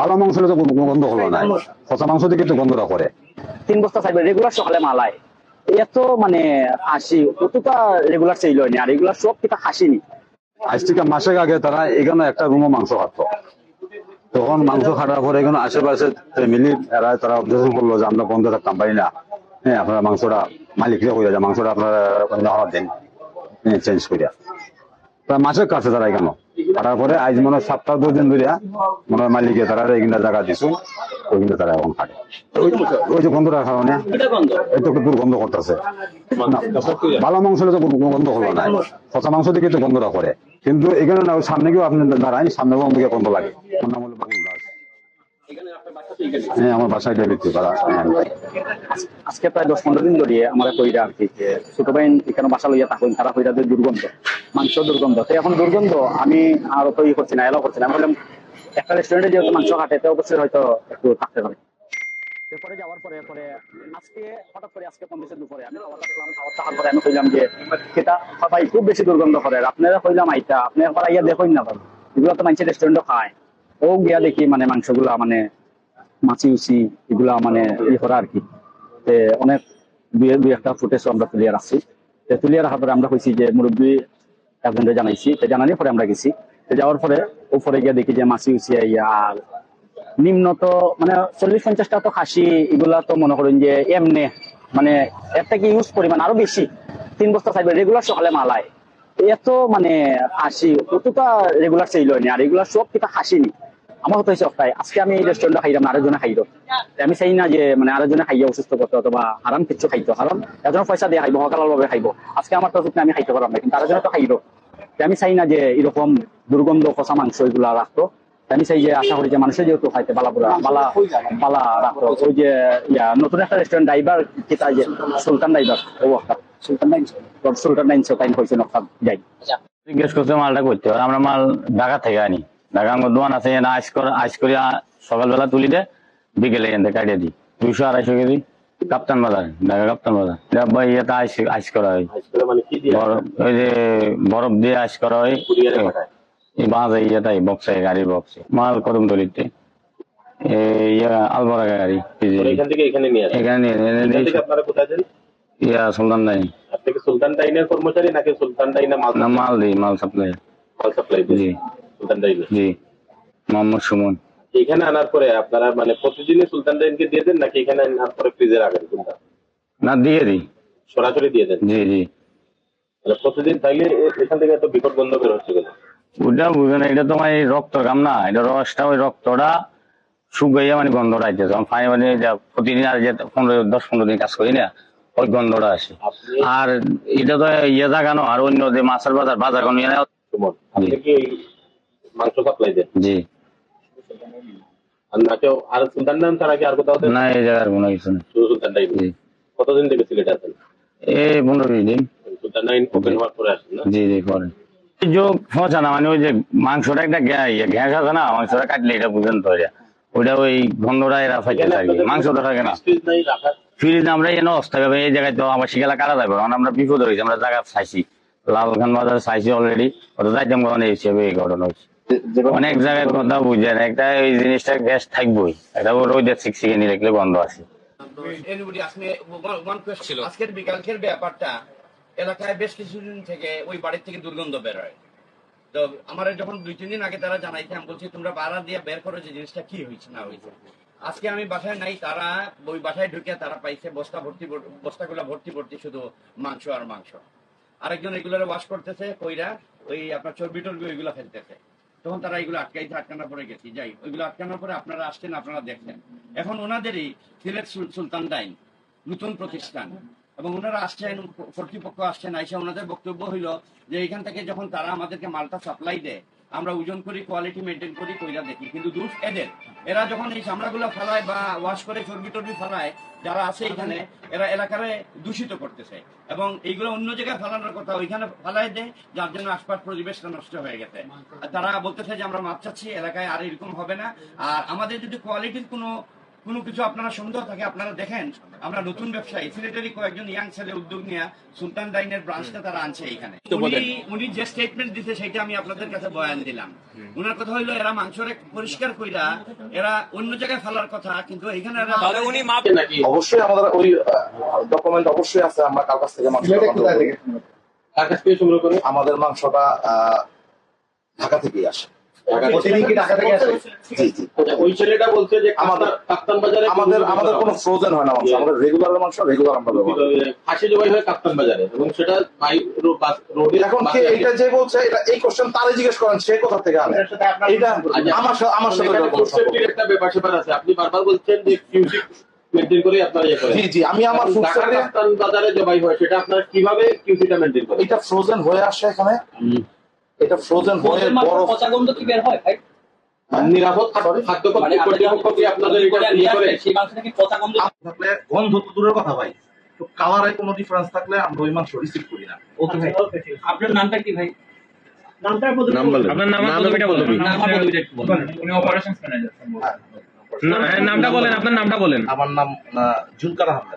ভালো মাংস তো গন্ধ হলো না। পচা মাংস থেকে তো গন্ধটা করে। তিন বস্তা চাইবে রেগুলার সকালে মালায় এত মানে হাসি কতটা রেগুলার আর রেগুলার সব কিতা হাসিনি আজ থেকে মাসের আগে তারা এখানে একটা রুমও মাংস খাতো তখন মাংস খাটার পরে এখানে আশেপাশে ফ্যামিলি এরা তারা অবজেকশন করল যে আমরা বন্ধ থাকতাম পারি না। হ্যাঁ আপনারা মাংসটা মালিকরে হয়ে যায় মাংসটা আপনারা দিন চেঞ্জ করিয়া মাসের কাছে তারা এখানে। কাটার পরে আজ মনে সপ্তাহ দশ দিন ধরিয়া মনে হয় মালিকে তারা এইখানটা জায়গা দিছু ওইখানটা তারা এখন খাটে। ওই- যে গন্ধটার কারণে এটা একটু দুর্গন্ধ করতেছে। ভালো মাংস তো গন্ধ হলো না। পচা মাংস দিকে তো গন্ধটা করে। কিন্তু এখানে না সামনে কেউ আপনি দাঁড়ায় সামনে গন্ধ লাগে নাম হলো হ্যাঁ আমার বাসায় বিক্রি করা হ্যাঁ। আজকে প্রায় দশ পনেরো দিন কইরা আর কি ছোট ভাই এখানে বাসা লইয়া থাকুন তারা কইরা দুর্গন্ধ, মাংস দুর্গন্ধ। তো এখন দুর্গন্ধ আমি তো করছি না, এলাও করছি না। একটা রেস্টুরেন্টে যেহেতু মাংস কাটে তো অবশ্যই হয়তো একটু থাকতে পারে। বেশি দুর্গন্ধ করে। আপনারা কইলাম, আইতা দেখুন না ভাই এগুলো তো মানুষের রেস্টুরেন্টও খায়। ও গিয়া দেখি মানে মাংসগুলা মানে মাছি উচি এগুলা মানে ই করা আর কি। অনেক দুই একটা ফুটেজ আমরা তুলিয়ে রাখছি। তে তুলিয়ে রাখার পরে আমরা কইছি যে মুরব্বী একজনকে জানাইছি। তো জানানোর পরে আমরা গেছি। যাওয়ার পরে উপরে গিয়ে দেখি যে মাছি উচি আর নিম্নত মানে চল্লিশ, পঞ্চাশটা তো খাসি, এগুলা তো মনে করেন যে এমনি মানে একটা কি ইউজ পরিমাণ, আরও বেশি। তিন বস্তা চাইবে রেগুলার সকালে মালায় এত মানে হাসি কতটা রেগুলার চাইল না আর এগুলা সব কিতা হাসিনি আমার হতো হয়েছে অফটাই আজকে আমি রেস্টুরেন্টে খাইলাম না আরেকজনে খাইলো। আমি চাই না যে মানে আরেকজনে খাইয়া অসুস্থ করতে অথবা হারাম কিছু খাইতো। কারণ এজন পয়সা দিয়ে খাইবো হকালার ভাবে খাইবো। আজকে আমার তো আমি খাইতে পারলাম না, কিন্তু আরেকজনে তো খাইলো। আমি চাই না যে এরকম দুর্গন্ধ কষা মাংস এগুলা রাখতো। আমি চাই যে, আশা করি যে মানুষের যেহেতু খাইতে বালা পুরা বালা বালা রাখতো। ওই যে, ইয়া, নতুন একটা রেস্টুরেন্ট ড্রাইভার কিতা যে, সুলতান ড্রাইভার ও একটা সুলতান ডাইন সুলতান ডাইন তাইন হয়েছে নকশা যাই। জিজ্ঞেস করছে মালটা করতে আমরা মাল ঢাকা থেকে আনি। ঢাকা আমার আছে এখানে আইস করে আইস করে সকালবেলা তুলি দে বিকেলে থেকে কাটিয়ে দিই দুইশো আড়াইশো কেজি কাপ্তান বাজার ঢাকা কাপ্তান বাজার। এটা বা- ইয়েতে আইস আইস করা হয়। বরফ ওই যে বরফ দিয়ে আইস করা হয়। এই বাঁধে ইয়েটাই বক্সে গাড়ির বক্সে। মাল কদম তলিতে। ইয়া আলবরা গাড়ি এখান নিয়ে এনে- ইয়া সুলতান দাই আপনি কি সুলতান কর্মচারী নাকি সুলতান মাল মাল দিই মাল সাপ্লাই মাল সাপ্লাই জি। সুলতান ডাইনে জি মোহাম্মদ সুমন। এখানে আনার পরে আপনারা মানে প্রতিদিনই সুলতান ডাইনকে দিয়ে দেন নাকি এখানে আনার পরে ফ্রিজে রাখেন কোনটা? না দিয়ে দিই। সরাসরি দিয়ে দেন? জি জি। মানে প্রতিদিন তাইলে এখান থেকে এত বিকট গন্ধ বের হচ্ছে ওটা বুঝে না এটা তোমার এই রক্ত কাম না এটা রসটা ওই রক্তটা শুকাইয়া মানে গন্ধটা আইতেছে আমার পানি মানে প্রতিদিন আর যে পনেরো দশ পনেরো দিন কাজ করি না ওই গন্ধটা আসে। আর এটা তো ইয়ে জাগানো আর অন্য যে মাছের বাজার বাজার কোনো ইয়ে মাংস সাপ্লাই দেন জি। আর আর সুলতান ডাইন ছাড়া কি আর কোথাও না এই জায়গার কোনো কিছু নেই। শুধু সুলতান ডাইন জি। কতদিন থেকে সিলেটে আছেন? এই পনেরো বিশ দিন। সুলতান ডাইন ওপেন হওয়ার পরে আসেন না? জি জি করেন যে না মানে ওই যে মাংসটা একটা গ্যা- ইয়ে আছে না মাংসটা কাটলে এটা বুঝেন তো ওইটা ওই গন্ধটা এরা ফাইতে আর কি মাংসটা থাকে না। ফ্রিজ আমরা এনে অবস্থা হবে এই জায়গায় তো আমার শিকালা কাটা যাবে? কারণ আমরা বিপদ হয়েছি আমরা জায়গা চাইছি। লালখান বাজার চাইছি অলরেডি ওটা যাইতাম কখন এই হিসেবে এই ঘটনা হয়েছে। অনেক জায়গায় কথা বুঝেন একটা এই জিনিসটা গ্যাস থাকবোই। একটা রোদে শিখছিকে নিয়ে রাখলে গন্ধ আছে? আজকের বিকালকের ব্যাপারটা এলাকায় বেশ কিছুদিন থেকে ওই বাড়ির থেকে দুর্গন্ধ বের হয়। তো আমার যখন দুই তিন দিন আগে তারা জানাইছে আমি বলছি তোমরা বাড়া দিয়ে বের করো যে জিনিসটা কি হয়েছে না হয়েছে? আজকে আমি বাসায় নাই তারা ওই বাসায় ঢুকে তারা পাইছে বস্তা ভর্তি ভর- বস্তাগুলো ভর্তি ভর্তি শুধু মাংস আর মাংস। আরেকজন এগুলো ওয়াশ করতেছে কইরা ওই আপনার চর্বি টর্বি ওইগুলো ফেলতেছে। তখন তারা এগুলো আটকাইতে আটকানোর পরে গেছি। যাই ওইগুলো আটকানোর পরে আপনারা আসছেন, আপনারা দেখলেন এখন ওনাদেরই সিলেট সুলতান ডাইন, নতুন প্রতিষ্ঠান। এবং ওনারা আসছেন কর্তৃপক্ষ আসছেন, আইসা ওনাদের বক্তব্য হইল যে এখান থেকে যখন তারা আমাদেরকে মালটা সাপ্লাই দেয় আমরা ওজন করি কোয়ালিটি মেনটেন করি, কইরা দেখি। কিন্তু দোষ এদের, এরা যখন এই চামড়াগুলো ফেলায় বা ওয়াশ করে চর্বি টর্বি ফেলায়, যারা আছে এখানে, এরা এলাকারে দূষিত করতেছে। এবং এইগুলো অন্য জায়গায় ফেলানোর কথা ওইখানে ফেলায় দেয়, যার জন্য আশপাশ পরিবেশটা নষ্ট হয়ে গেছে। তারা বলতেছে যে আমরা মাছ চাচ্ছি, এলাকায় আর এরকম হবে না। আর আমাদের যদি কোয়ালিটির কোনো কোনো কিছু আপনারা সন্দেহ থাকে আপনারা দেখেন আমরা নতুন ব্যবসায়ী সিলেটেরই কয়েকজন ইয়াং ছেলে উদ্যোগ নিয়ে সুলতান ডাইনের ব্রাঞ্চটা তারা আনছে এখানে উনি উনি যে স্টেটমেন্ট দিতে সেটা আমি আপনাদের কাছে বয়ান দিলাম। ওনার কথা হইল এরা মাংসরে পরিষ্কার কইরা এরা অন্য জায়গায় ফেলার কথা কিন্তু এখানে এরা নাকি? অবশ্যই আমাদের ওই ডকুমেন্ট অবশ্যই আছে আমরা কার কাছ থেকে মাংস কার কাছ থেকে সংগ্রহ করে? আমাদের মাংসটা আহ, ঢাকা থেকেই আসে। আমাদের- কাপ্তান- কাপ্তান বাজারে আমাদের আমাদের কোনো ফ্রোজেন হয় না মাংস। আমাদের রেগুলার মাংস রেগুলার আমরা ব্যবহার ফাঁসি জবাই হয় কাপ্তান বাজারে এবং সেটা বাই রো- রোডে এখন কে এটা যে বলছে এটা এই কোশ্চেন তারে জিজ্ঞেস করেন সে কোথা থেকে আনে? এটা আমার সাথে আমার সাথে একটা ব্যাপার স্যাপার আছে। আপনি বারবার বলছেন যে কিউসি মেনটেন করে আপনারা ইয়ে করেন। জি জি আমি আমার ফুড বাজারে জবাই হয় সেটা আপনারা কীভাবে কিউসিটা মেনটেন করেন? এটা ফ্রোজেন হয়ে আসে এখানে। এটা ফ্রোজেন হয়ে বরফ আর নিরাপদ খাদ্য- খাদ্য কর্তৃপক্ষ কি আপনাদের এটা ইয়ে করে? থাকলে গন্ধ তো দূরের কথা ভাই। তো কালারে কোনো ডিফারেন্স থাকলে আমরা ওই মাংস রিসিভ করি না। ওকে ভাই আপনার নামটা কি ভাই? নামটা নাম বলেন। আপনার নাম পদবিটা বলুন। নাম পদবিটা একটু বলুন। উনি অপারেশন ম্যানেজার হ্যাঁ। নামটা বলেন আপনার নামটা বলেন। আমার নাম আহ, জুলকার আহমেদ।